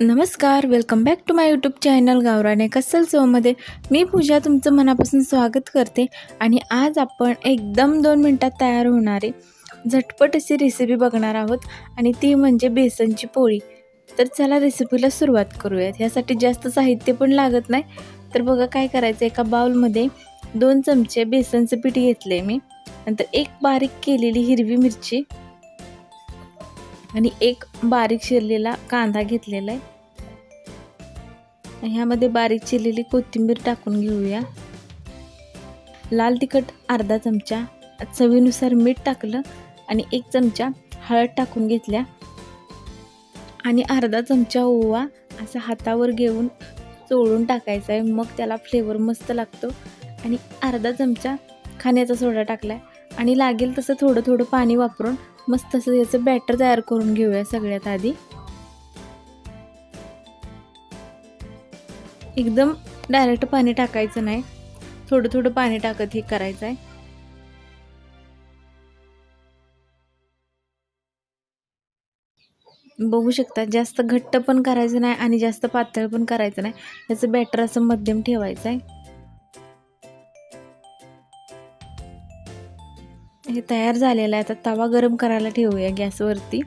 नमस्कार welcome back to my YouTube channel गावराने कसल सोमध्ये मी पूजा तुमचं मनापासून स्वागत करते आणि आज आपण एकदम दोन मिनटात तयार होणारी झटपट अशी रेसिपी बघणार आहोत आणि ती म्हणजे बेसनची पोळी. तर चला रेसिपीला सुरुवात करूयात. ह्यासाठी जास्त साहित्य पण लागत नाही. तर बघा काय करायचं एका बाउलमध्ये दोन चमचे बेसनचं पीठ आहे मी. नंतर एक बारीक केलेली हिरवी मिरची आणि एक बारीक शिरलेला कांदा घेतलेला आहे. ह्यामध्ये बारीक चिरलेली कोथिंबीर टाकून घेऊया. लाल तिखट अर्धा चमचा चवीनुसार मीठ टाकलं आणि एक चमचा हळद टाकून घेतल्या. आणि अर्धा चमचा ओवा असा हातावर घेऊन चोळून टाकायचा आहे. मग त्याला फ्लेवर मस्त लागतो. आणि अर्धा चमचा खाण्याचा सोडा टाकला आहे आणि लागेल तसं थोडं थोडं पाणी वापरून मस्त असं याचं बॅटर तयार करून घेऊया सगळ्यात आधी. एकदम डायरेक्ट पाणी टाकायचं नाही. थोडं थोडं पाणी टाकत हे करायचं आहे बघू शकता जास्त घट्ट पण करायचं नाही आणि जास्त पातळ पण करायचं नाही. याचं बॅटर असं मध्यम ठेवायचं आहे हे तयार झालेलं आहे. आता तवा गरम करायला ठेवूया गॅसवरती.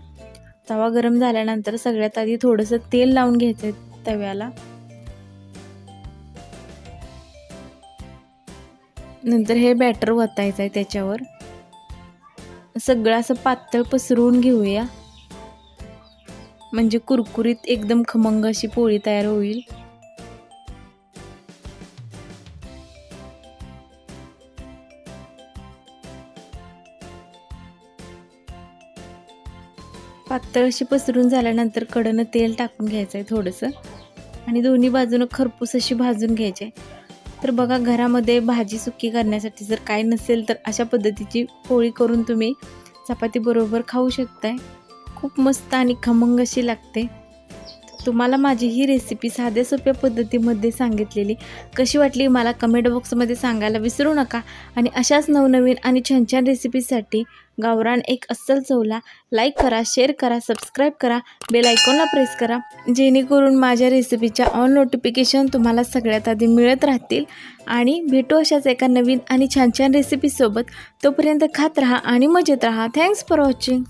तवा गरम झाल्यानंतर सगळ्यात आधी थोडंसं तेल लावून घ्यायचं आहे तव्याला. नंतर हे बॅटर वतायचं आहे त्याच्यावर. सगळं असं पातळ पसरवून घेऊया. म्हणजे कुरकुरीत एकदम खमंग अशी पोळी तयार होईल. पातळ अशी पसरून झाल्यानंतर कडनं तेल टाकून घ्यायचं आहे थोडंसं. आणि दोन्ही बाजूनं खरपूस अशी भाजून घ्यायची. तर बघा घरामध्ये भाजी सुकी करण्यासाठी जर काय नसेल तर अशा पद्धतीची पोळी करून तुम्ही चपातीबरोबर खाऊ शकताय. खूप मस्त आणि खमंग अशी लागते. तुम्हाला माझी ही रेसिपी साध्या सोप्या पद्धतीमध्ये सांगितलेली. कशी वाटली मला कमेंट बॉक्समध्ये सांगायला विसरू नका. आणि अशाच नवनवीन आणि छान छान रेसिपीसाठी गावरान एक अस्सल चवला लाईक करा शेअर करा सबस्क्राईब करा बेल आयकॉनला प्रेस करा. जेणेकरून माझ्या रेसिपीच्या ऑन नोटिफिकेशन तुम्हाला सगळ्यात आधी मिळत राहतील. आणि भेटू अशाच एका नवीन आणि छान छान रेसिपीसोबत तोपर्यंत खात राहा आणि मजेत राहा. Thanks for watching